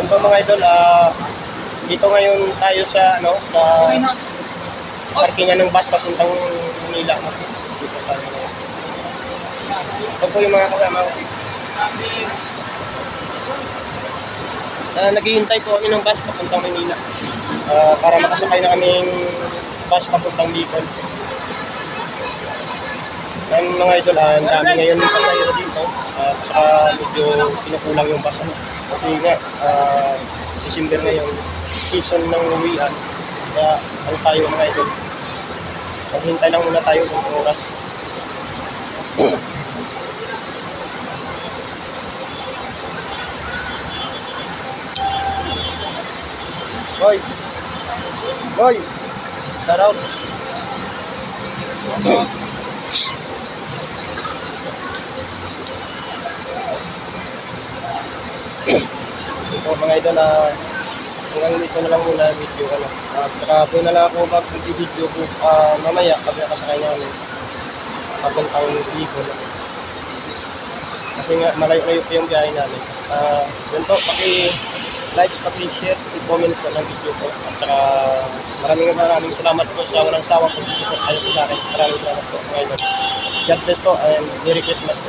Yan po mga idol, ah, dito ngayon tayo sa, ano, sa parkingan ng bus papuntang Manila. Dito tayo. Ito po yung mga kasama ko. Ah, naghihintay po kami ng bus papuntang Manila. Ah, para makasakay na kaming bus papuntang Bicol. Yan mga idol, ah, ang dami ngayon ng pasahero dito. At saka medyo kinukulang yung bus. Ano. Kasi nga, ah, December ngayon, season ng uwian. Kaya ano tayo mga idol. Maghintay lang muna tayo ng oras. Boy! Boy! Shout out! Ito mga idol na hanggang dito na lang muna video ano. At saka doon na lang ako mag-video ko ah, mamaya kasi kasakay niya ano. Papuntang Bicol. Kasi nga malayo-layo pa yung biyahe namin. Ah, yun to, paki likes, paki share, i-comment po ng video ko. At saka maraming maraming salamat po sa walang sawang pag-support kayo po sa akin. Maraming salamat po mga idol. God bless po and Merry Christmas po.